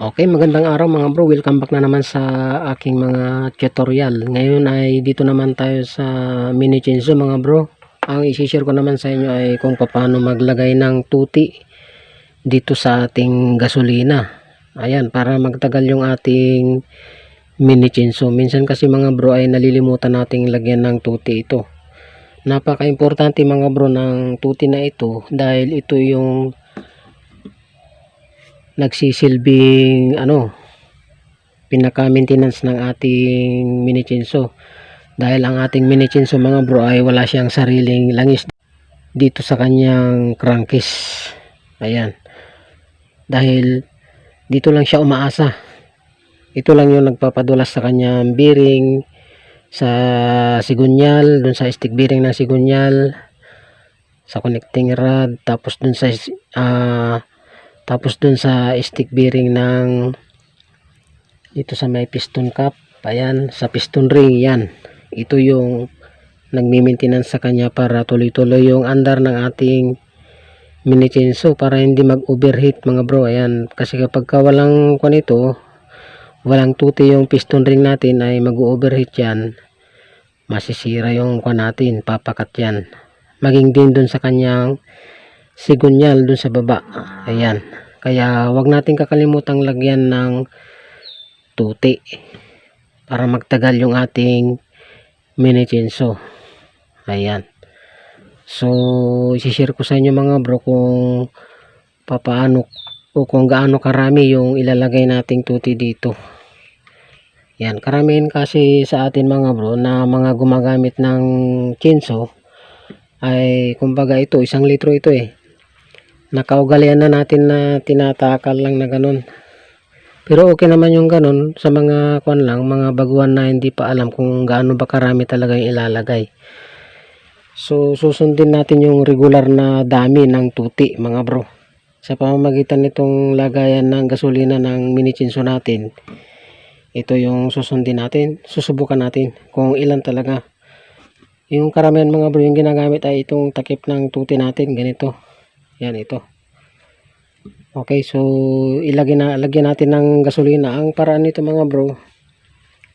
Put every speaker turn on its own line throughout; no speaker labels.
Okay, magandang araw mga bro. Welcome back na naman sa aking mga tutorial. Ngayon ay dito naman tayo sa mini chainsaw mga bro. Ang isi-share ko naman sa inyo ay kung paano maglagay ng tuti dito sa ating gasolina. Ayan, para magtagal yung ating mini chainsaw. Minsan kasi mga bro ay nalilimutan nating lagyan ng tuti ito. Napaka-importante mga bro ng tuti na ito dahil ito yung nagsisilbing ano pinaka-maintenance ng ating mini chainsaw dahil ang ating mini chainsaw mga bro ay wala siyang sariling langis dito sa kanyang crankcase ayan dahil dito lang siya umaasa ito lang yung nagpapadulas sa kanyang bearing sa sigunyal dun sa stick bearing ng sigunyal sa connecting rod tapos dun sa ah tapos dun sa stick bearing ng dito sa may piston cap, ayan, sa piston ring, yan. Ito yung nagmi-maintenance sa kanya para tuloy-tuloy yung andar ng ating mini chainsaw para hindi mag-overheat mga bro. Ayan, kasi kapag ka walang kwan ito, walang tuti yung piston ring natin ay mag-overheat yan. Masisira yung kwan natin, papakat yan. Maging din dun sa kanyang sigunyal dun sa baba. Ayan. Kaya wag natin kakalimutang lagyan ng tuti para magtagal yung ating mini chainsaw. Ayan. So, isi-share ko sa inyo mga bro kung papaano o kung gaano karami yung ilalagay nating tuti dito. Yan, karamihan kasi sa atin mga bro na mga gumagamit ng chainsaw ay kumbaga ito, isang litro ito eh. Nakaugalian na natin na tinatakal lang na ganun. Pero okay naman yung ganun sa mga kwan lang mga baguhan na hindi pa alam kung gaano ba karami talaga yung ilalagay. So susundin natin yung regular na dami ng tuti mga bro sa pamamagitan nitong lagayan ng gasolina ng mini chinso natin ito yung susundin natin susubukan natin kung ilan talaga yung karamihan mga bro yung ginagamit ay itong takip ng tuti natin ganito yan ito. Okay, so ilagay na lagyan natin ng gasolina. Ang paraan nito mga bro.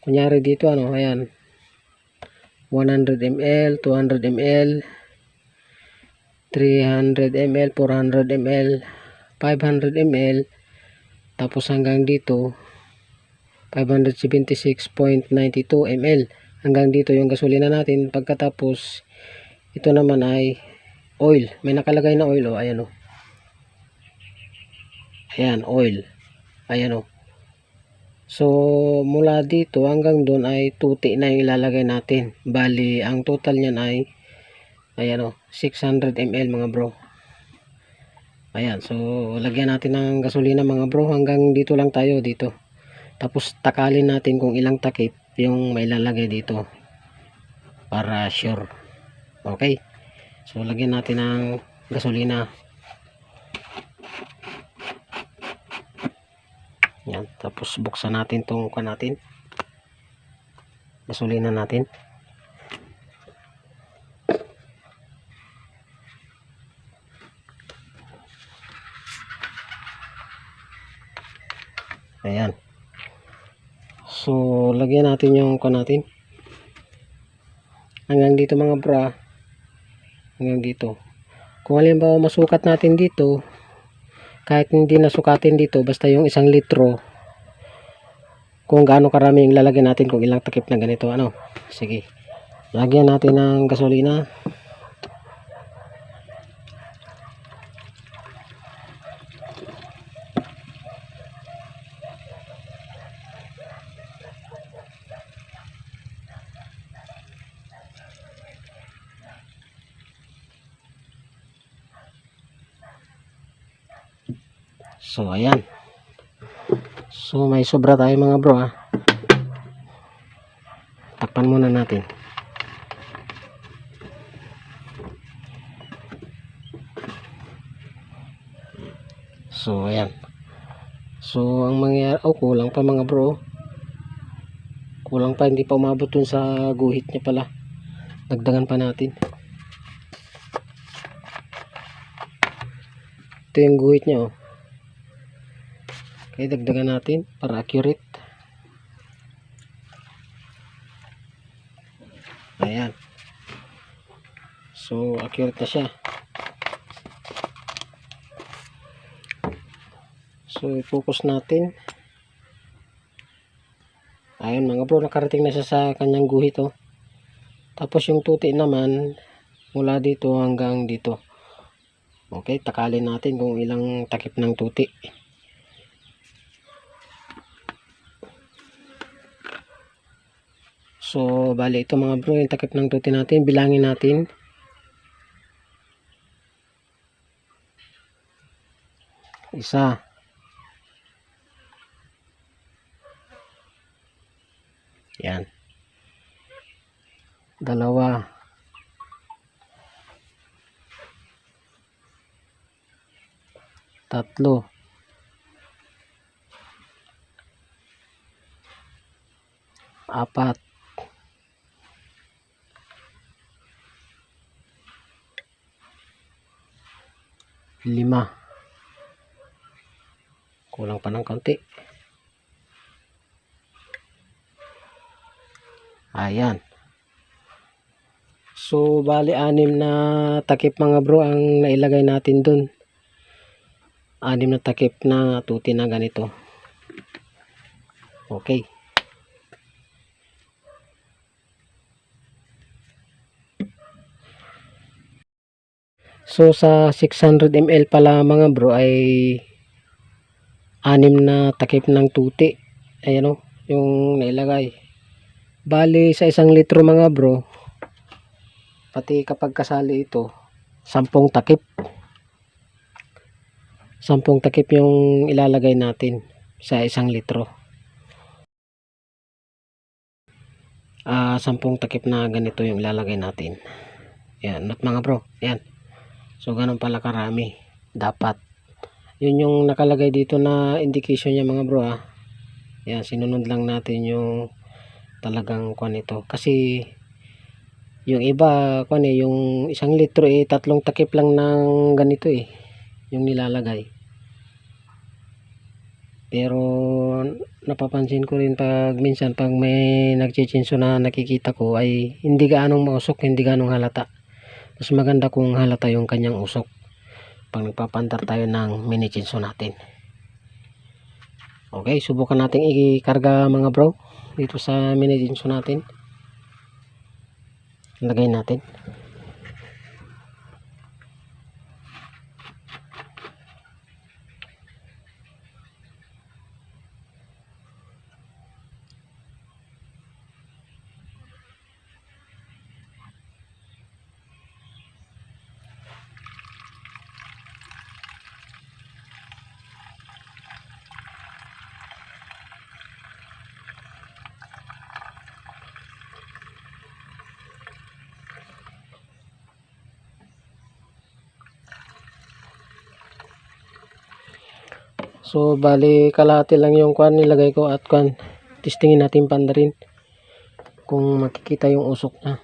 Kunyari dito ano, ayan. 100 ml, 200 ml, 300 ml, 400 ml, 500 ml, tapos hanggang dito 576.92 ml. Hanggang dito yung gasolina natin. Pagkatapos ito naman ay oil. May nakalagay na oil oh, ayan oh. Ayan, oil. Ayan oh. So, mula dito hanggang doon ay tuti na yung ilalagay natin. Bali, ang total niyan ay ayan oh, 600 ml mga bro. Ayan, so lagyan natin ng gasolina mga bro hanggang dito lang tayo dito. Tapos takalin natin kung ilang takip yung may lalagay dito para sure. Okay. So, lagyan natin ng gasolina. Yan. Tapos, buksan natin itong kan natin. Gasolina natin. Ayan. So, lagyan natin yung kan natin. Hanggang dito mga bra. Hanggang dito. Kung halimbawa masukat natin dito kahit hindi nasukatin dito basta yung isang litro kung gaano karami yung lalagyan natin kung ilang takip na ganito ano. Sige. Lagyan natin ng gasolina So, ayan. So, may sobra tayo mga bro ha. Takpan muna natin. So, ayan. So, ang mangyayari, oh, kulang pa mga bro. Kulang pa, hindi pa umabot dun sa guhit niya pala. Dagdagan pa natin. Ito yung guhit niya oh. Okay, dagdagan natin para accurate. Ayan. So, accurate na siya. So, i-focus natin. Ayun mga bro, nakarating na siya sa kanyang guhit oh. Tapos yung tuti naman, mula dito hanggang dito. Okay, takalin natin kung ilang takip ng tuti. So, bali ito mga bro, yung takip ng tuti natin, bilangin natin. Isa. Yan. Dalawa. Tatlo. Apat. Lima. Kulang pa ng konti. Ayan. So, bali anim na takip mga bro ang nailagay natin dun. Anim na takip na tuti na ganito. Okay. So, sa 600 ml pala mga bro ay anim na takip ng tuti. Ayan o, yung nailagay. Bali, sa isang litro mga bro, pati kapag kasali ito, sampung takip. Sampung takip yung ilalagay natin sa isang litro. Ah, sampung takip na ganito yung ilalagay natin. Yan, at mga bro, yan. So, ganun pala karami. Dapat. Yun yung nakalagay dito na indication niya mga bro ah. Yan, sinunod lang natin yung talagang kwan ito. Kasi, yung iba, kwan eh, yung isang litro eh, tatlong takip lang ng ganito eh. Yung nilalagay. Pero, napapansin ko rin pag minsan, pag may nagchichinso na nakikita ko ay hindi gaanong mausok, hindi gaanong halata. Mas maganda kung halata yung kanyang usok pag nagpapandar tayo ng mini chinso natin. Okay, subukan natin i-karga mga bro dito sa mini chinso natin. Lagay natin. So, bali kalahati lang yung kwan nilagay ko at kwan. Testingin natin panda rin. Kung makikita yung usok na.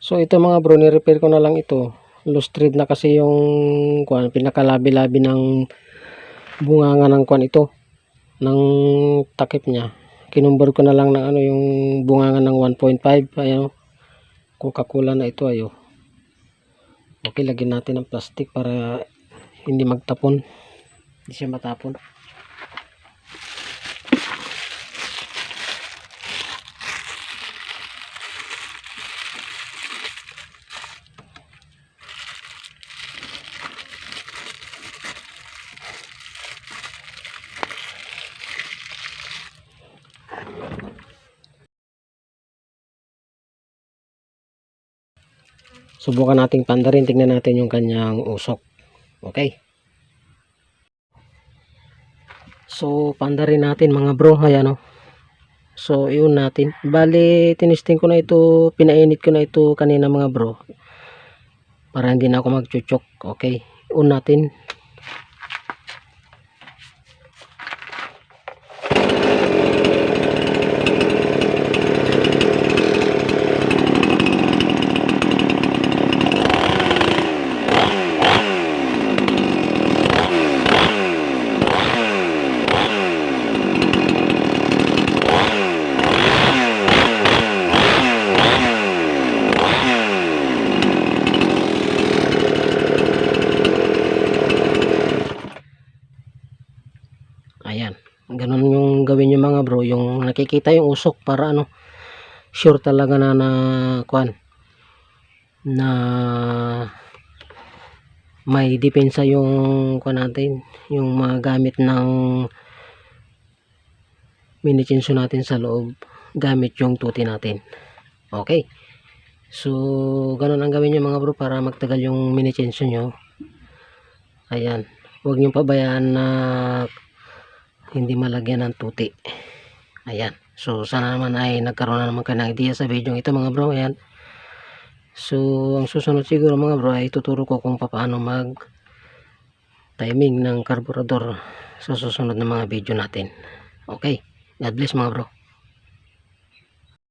So, ito mga bro, ni-repair ko na lang ito. Loose thread na kasi yung kwan, pinakalabi-labi ng bunganga ng kwan ito. Ng takip niya kinumbor ko na lang ng ano yung bunganga ng 1.5 ayan Coca-Cola na ito ayo okay lagyan natin ng plastic para hindi magtapon. Hindi siya matapon subukan nating pandarin. Tingnan natin yung kanyang usok. Okay. So pandarin natin mga bro. Ayan o so iyon natin. Bali tinisting ko na ito pinainit ko na ito kanina mga bro para hindi na ako magchuchok. Okay. Un natin nakikita yung usok para ano sure talaga na na kuan na may depensa yung kuan natin yung mga gamit ng minichinso natin sa loob gamit yung tuti natin. Okay. So ganun ang gawin nyo mga bro para magtagal yung minichinso nyo. Ayan. Huwag nyo pabayaan na hindi malagyan ng tuti ayan. So sana naman ay nagkaroon na naman kayo ng idea sa video ito mga bro. Ayan. So ang susunod siguro mga bro ay tuturo ko kung paano mag timing ng carburetor sa susunod na mga video natin. Okay. God bless mga bro